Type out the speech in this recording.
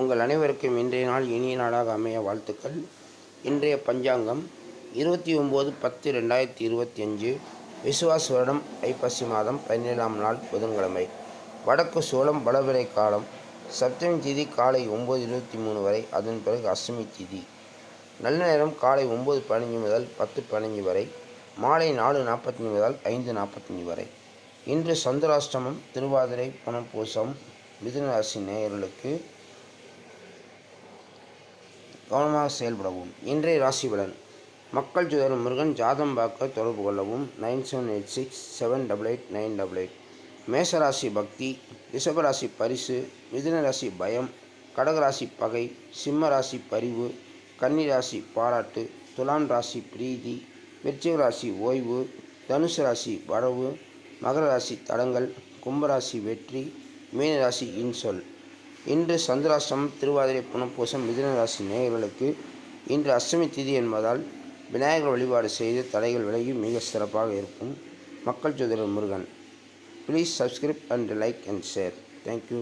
உங்கள் அனைவருக்கும் இன்றைய நாள் இனிய நாளாக அமைய வாழ்த்துக்கள். இன்றைய பஞ்சாங்கம் இருபத்தி ஒம்பது பத்து ரெண்டாயிரத்தி இருபத்தி அஞ்சு விசுவாச வருடம் ஐப்பசி மாதம் பதினேழாம் நாள் புதன்கிழமை. வடக்கு சோளம் பலவிரை காலம் சப்தமி திதி காலை ஒம்பது இருபத்தி மூணு வரை அதன் பிறகு அஷ்டமி திதி. நல்ல நேரம் காலை ஒம்பது பதினஞ்சு முதல் பத்து பதினஞ்சு வரை மாலை நாலு நாற்பத்தஞ்சு முதல் ஐந்து நாற்பத்தஞ்சு வரை. இன்று சந்திராஷ்டமம் திருவாதிரை புனப்பூசம் மிதுன ராசி நேயர்களுக்கு கவனமாக செயல்படவும். இன்றைய ராசி பலன் மக்கள் ஜோதரம் முருகன் ஜாதம் பார்க்க தொடர்பு கொள்ளவும். Nine seven eight six seven double eight nine double eight. மேசராசி பக்தி ரிஷபராசி பரிசு மிதுனராசி பயம் கடகராசி பகை சிம்ம ராசி பரிவு கன்னி ராசி பாராட்டு துலாம் ராசி பிரீதி விருச்சிக ராசி ஓய்வு தனுசு ராசி வரவு மகர ராசி தடங்கள் கும்பராசி வெற்றி மீனராசி இன்சொல். இன்று சந்திராஷ்டமம் திருவாதிரை புனப்பூசம் மிதுன ராசி நேயர்களுக்கு இன்று அஷ்டமி திதி என்பதால் விநாயகர் வழிபாடு செய்து தடைகள் விலகி மிக சிறப்பாக இருக்கும். மக்கள் ஜோதிடர் Murugan. Please subscribe and like and share thank you